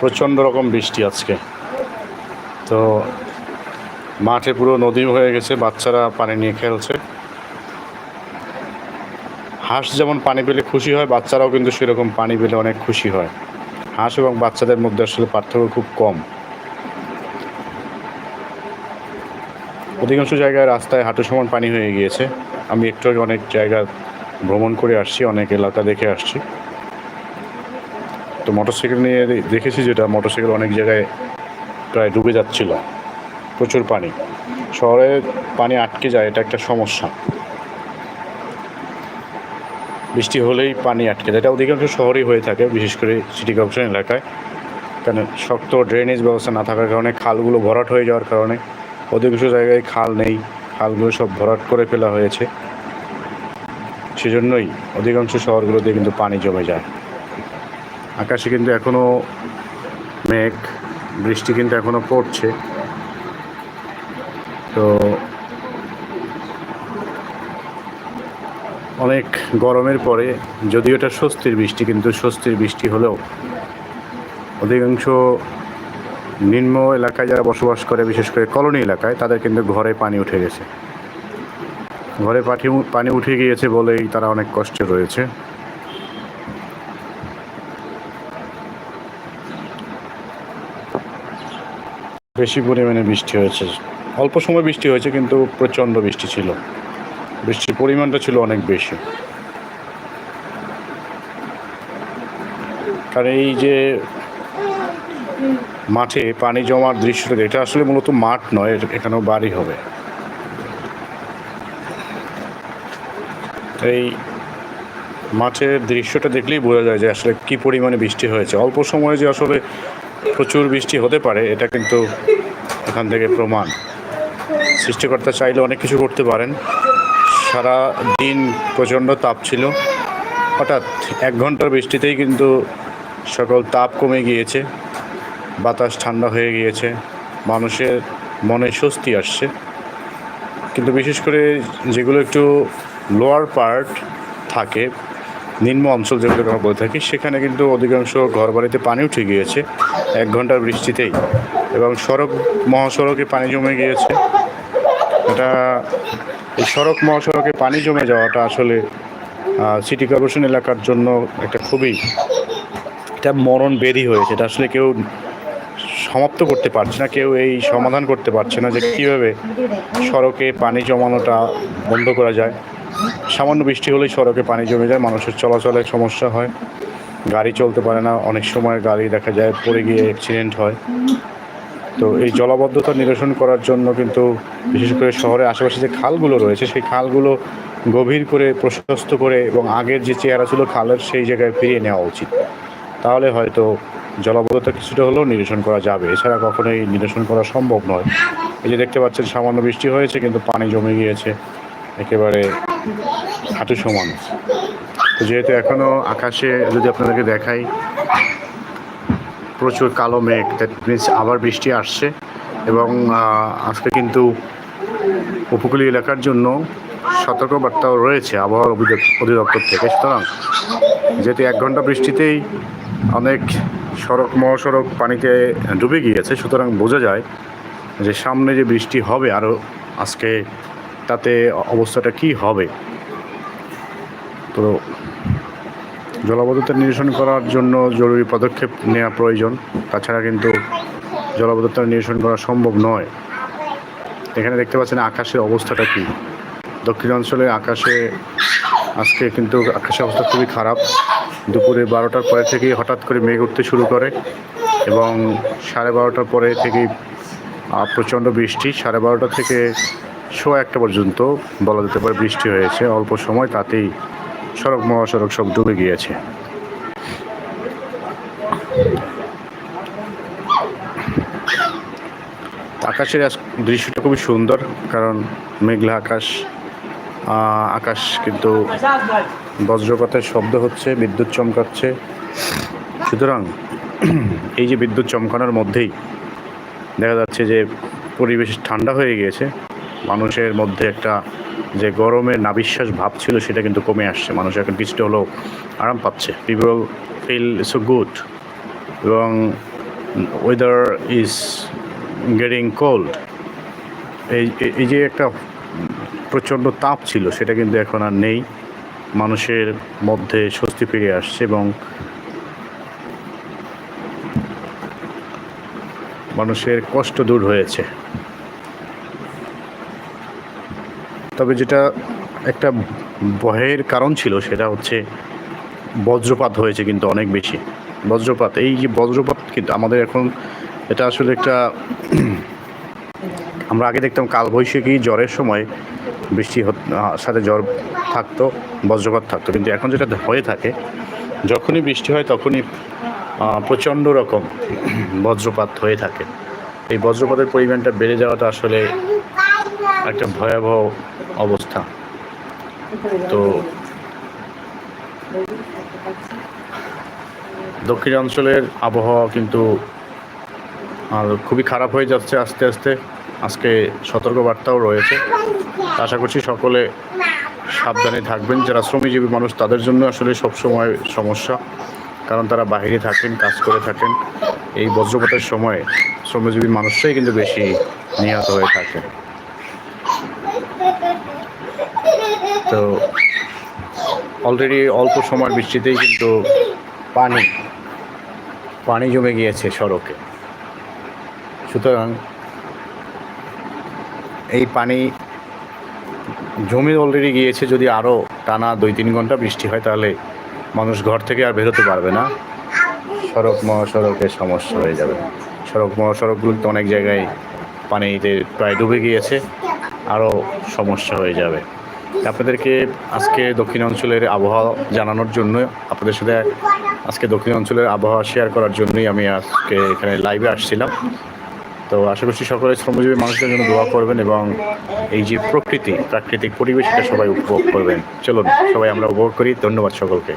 প্রচণ্ড রকম বৃষ্টি আজকে। তো মাঠে পুরো নদী হয়ে গেছে, বাচ্চারা পানি নিয়ে খেলছে। হাঁস যেমন পানি পেলে খুশি হয়, বাচ্চারাও কিন্তু সেরকম পানি পেলে অনেক খুশি হয়। হাঁস এবং বাচ্চাদের মধ্যে আসলে পার্থক্য খুব কম। অধিকাংশ জায়গায় রাস্তায় হাঁটু সমান পানি হয়ে গিয়েছে। আমি একটু অনেক জায়গা ভ্রমণ করে আসছি, অনেক এলাকা দেখে আসছি। তো মোটরসাইকেল নিয়ে দেখেছি যেটা মোটরসাইকেল অনেক জায়গায় প্রায় ডুবে যাচ্ছিল। প্রচুর পানি। শহরে পানি আটকে যায়, এটা একটা সমস্যা। বৃষ্টি হলেই পানি আটকে যায়। এটা অধিকাংশ শহরেই হয়ে থাকে, বিশেষ করে সিটি কর্পোরেশন এলাকায়। কারণ শক্ত ড্রেনেজ ব্যবস্থা না থাকার কারণে খালগুলো ভরাট হয়ে যাওয়ার কারণে অধিকাংশ জায়গায় খাল নেই। খালগুলো সব ভরাট করে ফেলা হয়েছে। সেজন্যই অধিকাংশ শহরগুলোতে কিন্তু পানি জমে যায়। আকাশে কিন্তু এখনও মেঘ, বৃষ্টি কিন্তু এখনও পড়ছে। তো অনেক গরমের পরে যদিও এটা স্বস্তির বৃষ্টি, কিন্তু স্বস্তির বৃষ্টি হলেও অধিকাংশ নিম্ন এলাকায় যারা বসবাস করে, বিশেষ করে কলোনি এলাকায়, তাদের কিন্তু ঘরে পানি উঠে গেছে। ঘরে পাঠি পানি উঠে গিয়েছে বলেই তারা অনেক কষ্টে রয়েছে। বেশি পরিমাণে বৃষ্টি হয়েছে। অল্প সময় বৃষ্টি হয়েছে, কিন্তু প্রচণ্ড বৃষ্টি ছিল। বৃষ্টির পরিমাণটা ছিল অনেক বেশি। কারণ এই যে মাঠে পানি জমার দৃশ্যটা, এটা আসলে মূলত মাঠ নয় এখানেও বাড়ি হবে। এই মাঠের দৃশ্যটা দেখলেই বোঝা যায় যে আসলে কি পরিমাণে বৃষ্টি হয়েছে। অল্প সময়ে যে আসলে প্রচুর বৃষ্টি হতে পারে, এটা কিন্তু এখান থেকে প্রমাণ। সৃষ্টিকর্তা চাইলে অনেক কিছু করতে পারেন। সারা দিন প্রচণ্ড তাপ ছিল। হঠাৎ এক ঘণ্টার বৃষ্টিতেই কিন্তু সকল তাপ কমে গিয়েছে, বাতাস ঠান্ডা হয়ে গিয়েছে, মানুষের মনে স্বস্তি আসছে। কিন্তু বিশেষ করে যেগুলো একটু লোয়ার পার্ট থাকে নিম্ন অঞ্চল যেগুলো আমরা বলে থাকি, সেখানে কিন্তু অধিকাংশ ঘরবাড়িতে পানি উঠে গিয়েছে। এক ঘণ্টার বৃষ্টিতেই। এবং সড়ক, মহাসড়কে পানি জমে গিয়েছে। এটা, এই সড়ক, মহাসড়কে পানি জমে যাওয়াটা আসলে সিটি কর্পোরেশন এলাকার জন্য একটা খুবই এটা মরণ বেদি হয়েছে। এটা আসলে কেউ সমাপ্ত করতে পারছে না, কেউ এই সমাধান করতে পারছে না যে কীভাবে সড়কে পানি জমানোটা বন্ধ করা যায়। সামান্য বৃষ্টি হলেই সড়কে পানি জমে যায়, মানুষের চলাচলের সমস্যা হয়। গাড়ি চলতে পারে না, অনেক সময় গাড়ি দেখা যায় পড়ে গিয়ে অ্যাক্সিডেন্ট হয়। তো এই জলাবদ্ধতা নিরসন করার জন্য কিন্তু বিশেষ করে শহরের আশেপাশে যে খালগুলো রয়েছে, সেই খালগুলো গভীর করে, প্রশস্ত করে এবং আগের যে চেহারা ছিল খালের সেই জায়গায় ফিরিয়ে নেওয়া উচিত। তাহলে হয়তো জলাবদ্ধতা কিছুটা হলেও নিরসন করা যাবে। এছাড়া কখনোই নিরসন করা সম্ভব নয়। এই যে দেখতে পাচ্ছেন, সামান্য বৃষ্টি হয়েছে, কিন্তু পানি জমে গিয়েছে। একেবারে হাঁটু সমান। যেহেতু এখনও আকাশে যদি আপনাদেরকে দেখাই, প্রচুর কালো মেঘ দ্যাট মিনস আবার বৃষ্টি আসছে এবং আজকে কিন্তু উপকূলীয় এলাকার জন্য সতর্কবার্তাও রয়েছে আবহাওয়া অধিদপ- অধিদপ্তর থেকে। সুতরাং যেহেতু এক ঘণ্টা বৃষ্টিতেই অনেক সড়ক, মহাসড়ক পানিতে ডুবে গিয়েছে, সুতরাং বোঝা যায় যে সামনে যে বৃষ্টি হবে আরও আজকে তাতে অবস্থাটা কি হবে? তো জলাবদ্ধতা নিরসন করার জন্য জরুরি পদক্ষেপ নেওয়া প্রয়োজন। তাছাড়া কিন্তু জলাবদ্ধতা নিরসন করা সম্ভব নয়। এখানে দেখতে পাচ্ছেন আকাশের অবস্থাটা কি? দক্ষিণাঞ্চলে আকাশে, আজকে কিন্তু আকাশের অবস্থা খুবই খারাপ। দুপুরে বারোটার পরে থেকেই হঠাৎ করে মেঘ উঠতে শুরু করে এবং সাড়ে বারোটার পরে থেকেই প্রচণ্ড বৃষ্টি। সাড়ে বারোটা থেকে শো একটা পর্যন্ত বলা যেতে পারে বৃষ্টি হয়েছে। অল্প সময় তাতেই সড়ক, মহাসড়ক সব ডুবে গিয়েছে। আকাশের দৃশ্যটা খুবই সুন্দর, কারণ মেঘলা আকাশ আকাশ কিন্তু বজ্রপাতের শব্দ হচ্ছে, বিদ্যুৎ চমকাচ্ছে। সুতরাং এই যে বিদ্যুৎ চমকানোর মধ্যেই দেখা যাচ্ছে যে পরিবেশ ঠান্ডা হয়ে গিয়েছে। মানুষের মধ্যে একটা যে গরমের নাবিশ্বাস ভাব ছিল সেটা কিন্তু কমে আসছে। মানুষ এখন কিছুটা হলেও আরাম পাচ্ছে। পিপল ফিল সো গুড এবং ওয়েদার ইজ গেটিং কোল্ড এই, এই- যে একটা প্রচণ্ড তাপ ছিল সেটা কিন্তু এখন আর নেই। মানুষের মধ্যে স্বস্তি ফিরে আসছে এবং মানুষের কষ্ট দূর হয়েছে। তবে যেটা একটা ভয়ের কারণ ছিল সেটা হচ্ছে বজ্রপাত হয়েছে কিন্তু অনেক বেশি। বজ্রপাত, এই যে বজ্রপাত কিন্তু আমাদের এখন এটা আসলে একটা আমরা আগে দেখতাম কালবৈশাখী জ্বরের সময় বৃষ্টি সাথে জ্বর থাকতো, বজ্রপাত থাকতো। কিন্তু এখন যেটা হয়ে থাকে, যখনই বৃষ্টি হয় তখনই প্রচণ্ড রকম বজ্রপাত হয়ে থাকে। এই বজ্রপাতের পরিমাণটা বেড়ে যাওয়াটা আসলে একটা ভয়াবহ অবস্থা। তো দক্ষিণ অঞ্চলের আবহাওয়া কিন্তু খুবই খারাপ হয়ে যাচ্ছে আস্তে আস্তে। আজকে সতর্কবার্তাও রয়েছে। আশা করছি সকলে সাবধানে থাকবেন। যারা শ্রমজীবী মানুষ, তাদের জন্য আসলে সবসময় সমস্যা। কারণ তারা বাইরে থাকেন, কাজ করে থাকেন। এই বজ্রপাতের সময় শ্রমজীবী মানুষরাই কিন্তু বেশি নিহত হয়ে থাকে তো অলরেডি অল্প সময়ের বৃষ্টিতেই কিন্তু পানি পানি জমে গিয়েছে সড়কে। সুতরাং এই পানি জমে অলরেডি গিয়েছে, যদি আরও টানা দুই তিন ঘণ্টা বৃষ্টি হয়, তাহলে মানুষ ঘর থেকে আর বেরোতে পারবে না। সড়ক, মহাসড়কের সমস্যা হয়ে যাবে। সড়ক, মহাসড়কগুলোতে অনেক জায়গায় পানিতে প্রায় ডুবে গিয়েছে। আরও সমস্যা হয়ে যাবে। আপনাদেরকে আজকে দক্ষিণ অঞ্চলের আবহাওয়া জানানোর জন্য আপনাদের সাথে আজকে দক্ষিণ অঞ্চলের আবহাওয়া শেয়ার করার জন্যই আমি আজকে এখানে লাইভে আসছিলাম। তো আশা করছি সকলে শ্রমজীবী মানুষদের জন্য দোয়া করবেন এবং এই যে প্রকৃতি, প্রাকৃতিক পরিবেশ এটা সবাই উপভোগ করবেন। চলুন, সবাই আমরা উপভোগ করি। ধন্যবাদ সকলকে।